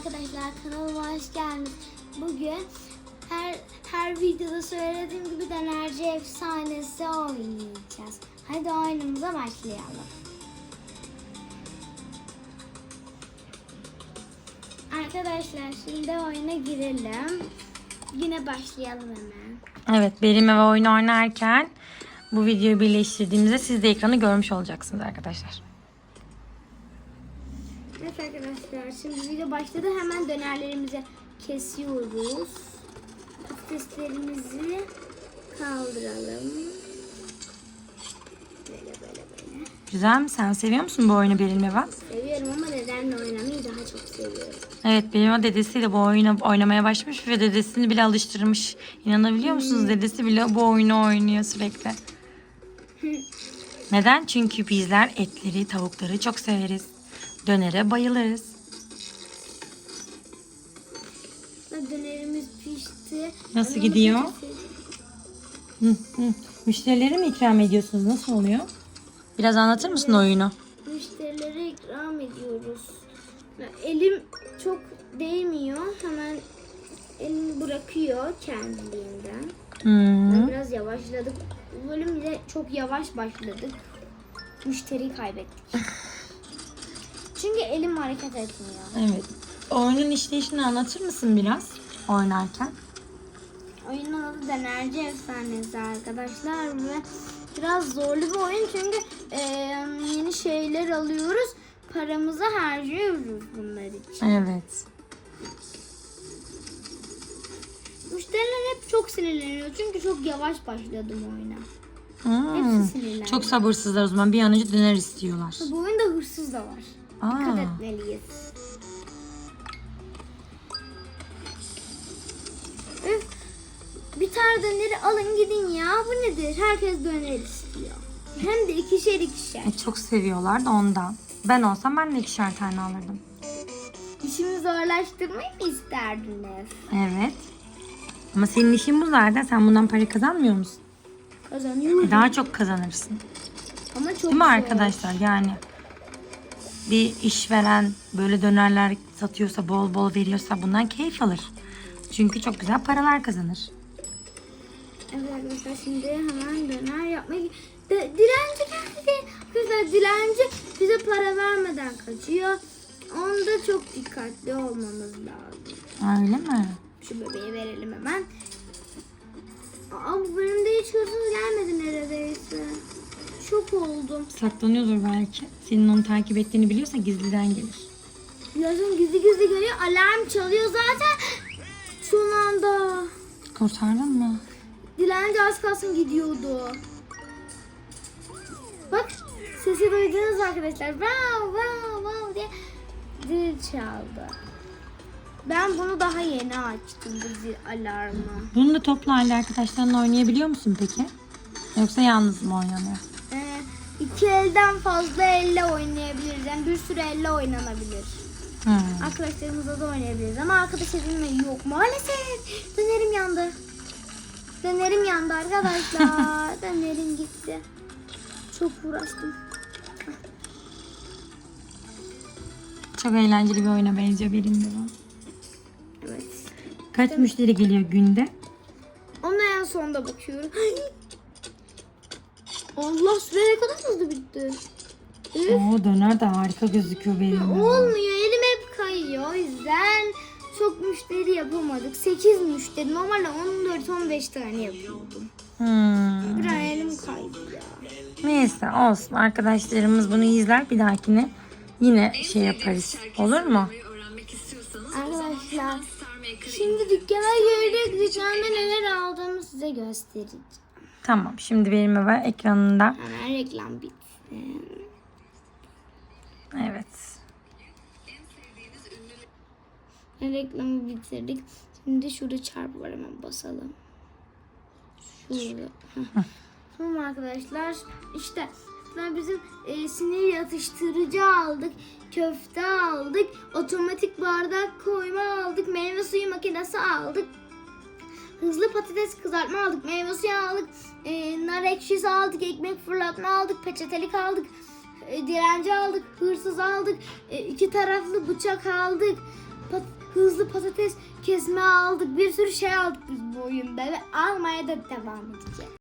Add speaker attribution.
Speaker 1: arkadaşlar kanalıma hoş geldiniz. Bugün her her videoda söylediğim gibi dönerci efsanesi oynayacağız. Hadi oyunumuza başlayalım. Arkadaşlar şimdi oyuna girelim. Yine başlayalım hemen.
Speaker 2: Evet benimle ve oyun oynarken bu videoyu birleştirdiğimizde siz de ekranı görmüş olacaksınız arkadaşlar.
Speaker 1: Evet arkadaşlar şimdi video başladı. Hemen dönerlerimizi kesiyoruz. Patateslerimizi kaldıralım. Böyle böyle böyle.
Speaker 2: Güzel mi? Sen seviyor musun bu oyunu benimle ve?
Speaker 1: Seviyorum ama nedenle oynamayı daha çok seviyorum.
Speaker 2: Evet benim o dedesiyle bu oyunu oynamaya başlamış ve dedesini bile alıştırmış. İnanabiliyor musunuz? Dedesi bile bu oyunu oynuyor sürekli. Neden? Çünkü bizler etleri, tavukları çok severiz. Dönere bayılırız.
Speaker 1: Dönerimiz pişti.
Speaker 2: Nasıl
Speaker 1: Ama
Speaker 2: gidiyor?
Speaker 1: patatesi-
Speaker 2: Hı, hı. Müşterilere mi ikram ediyorsunuz? Nasıl oluyor? Biraz anlatır mısın oyunu?
Speaker 1: Müşterilere ikram ediyoruz. Elim çok değmiyor. Hemen elimi bırakıyor kendiliğinden.
Speaker 2: Hmm.
Speaker 1: Biraz yavaşladık. Bu bölümde çok yavaş başladık. Müşteriyi kaybettik. Çünkü elim hareket etmiyor.
Speaker 2: Evet. Oyunun işleyişini anlatır mısın biraz oynarken?
Speaker 1: Oyunun adı Dönerci Efsanesi arkadaşlar ve biraz zorlu bir oyun çünkü e, yeni şeyler alıyoruz. Paramızı harcıyoruz bunlar için.
Speaker 2: Evet.
Speaker 1: Müşteriler hep çok sinirleniyor çünkü çok yavaş başladım oyuna.
Speaker 2: Hmm.
Speaker 1: Hepsi sinirlendi.
Speaker 2: Çok sabırsızlar o zaman. Bir an önce döner istiyorlar.
Speaker 1: Bu oyunda hırsız da var. Dikkat
Speaker 2: Aa.
Speaker 1: etmeliyiz. Üf, bir tane döneri alın gidin ya. Bu nedir? Herkes döner istiyor. Hem de ikişer ikişer.
Speaker 2: E, çok seviyorlar da ondan. Ben olsam ben de ikişer tane alırdım.
Speaker 1: İşimi zorlaştırmayı mı isterdiniz?
Speaker 2: Evet. Ama senin işin bu zaten. Sen bundan para kazanmıyor musun?
Speaker 1: Kazanıyorum.
Speaker 2: Daha çok kazanırsın.
Speaker 1: Ama çok
Speaker 2: Değil mi
Speaker 1: zor.
Speaker 2: arkadaşlar? Yani bir işveren böyle dönerler satıyorsa, bol bol veriyorsa bundan keyif alır. Çünkü çok güzel paralar kazanır.
Speaker 1: Evet arkadaşlar şimdi hemen döner yapmayı... De, dilenci geldi. Arkadaşlar dilenci bize para vermeden kaçıyor. Onda çok dikkatli olmamız lazım.
Speaker 2: Öyle mi?
Speaker 1: Şu bebeği verelim hemen. Aa bu bölümde hiç hırsız gelmedi neredeyse. Oldum.
Speaker 2: Saklanıyordur belki. Senin onu takip ettiğini biliyorsa gizliden gelir.
Speaker 1: Birazdan gizli gizli geliyor. Alarm çalıyor zaten. Son anda.
Speaker 2: Kurtardın mı?
Speaker 1: Dilenci az kalsın gidiyordu. Bak sesi duydunuz arkadaşlar. Wow wow wow diye zil çaldı. Ben bunu daha yeni açtım bu zil alarmı.
Speaker 2: Bunu da toplu halde arkadaşlarınla oynayabiliyor musun peki? Yoksa yalnız mı oynanıyor?
Speaker 1: İki elden fazla elle oynayabiliriz. Yani bir sürü elle oynanabilir.
Speaker 2: Hmm.
Speaker 1: Arkadaşlarımızla da oynayabiliriz. Ama arkadaş edinme yok maalesef. Dönerim yandı. Dönerim yandı arkadaşlar. Dönerim gitti. Çok uğraştım.
Speaker 2: Çok eğlenceli bir oyuna benziyor benim de bu.
Speaker 1: Evet.
Speaker 2: Kaç müşteri geliyor günde?
Speaker 1: Ona en sonda bakıyorum. Allah süre ne kadar hızlı bitti. Üf.
Speaker 2: Oo döner de harika gözüküyor benim de.
Speaker 1: Olmuyor. Elim hep kayıyor. O yüzden çok müşteri yapamadık. 8 müşteri. Normalde 14-15 tane yapıyordum.
Speaker 2: Hmm.
Speaker 1: Bir an elim kaydı ya.
Speaker 2: Neyse olsun arkadaşlarımız bunu izler bir dahakine yine şey yaparız. Olur mu?
Speaker 1: Arkadaşlar şimdi dükkana girdik. Dükkanda neler aldığımı size göstereceğim.
Speaker 2: Tamam şimdi benim eve ekranında.
Speaker 1: Hemen reklam bitsin.
Speaker 2: Evet.
Speaker 1: Reklamı bitirdik. Şimdi şurada çarpı var hemen basalım. Şurada. Tamam arkadaşlar. İşte ben bizim e, sinir yatıştırıcı aldık. Köfte aldık. Otomatik bardak koyma aldık. Meyve suyu makinesi aldık. Hızlı patates kızartma aldık. Meyve suyu aldık. E, nar ekşisi aldık. Ekmek fırlatma aldık. Peçetelik aldık. E, direnci aldık. Hırsız aldık. E, iki taraflı bıçak aldık. pat- hızlı patates kesme aldık. Bir sürü şey aldık biz bu oyunda ve almaya da devam edeceğiz.